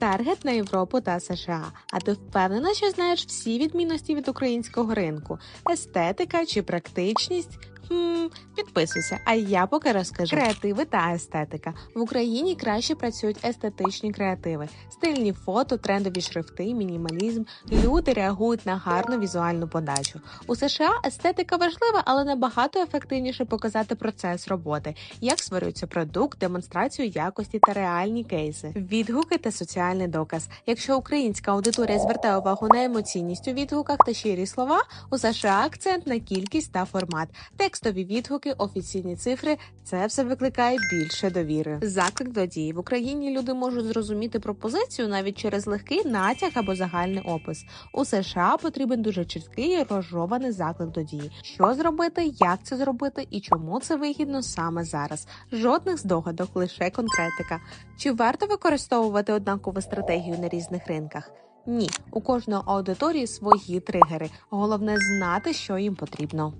Таргет на Європу та США. А ти впевнена, що знаєш всі відмінності від українського ринку? Естетика чи практичність? Підписуйся, а я поки розкажу. Креативи та естетика. В Україні краще працюють естетичні креативи, стильні фото, трендові шрифти, мінімалізм. Люди реагують на гарну візуальну подачу. У США естетика важлива, але набагато ефективніше показати процес роботи, як створюється продукт, демонстрацію якості та реальні кейси, відгуки та соціальний доказ. Якщо українська аудиторія звертає увагу на емоційність у відгуках та щирі слова, у США акцент на кількість та формат. Текстові відгуки, офіційні цифри це все викликає більше довіри. Заклик до дії в Україні люди можуть зрозуміти пропозицію навіть через легкий натяк або загальний опис. У США потрібен дуже чіткий розжований заклик до дії. Що зробити, як це зробити і чому це вигідно саме зараз. Жодних здогадок, лише конкретика. Чи варто використовувати однакову стратегію на різних ринках? Ні, у кожної аудиторії свої тригери. Головне знати, що їм потрібно.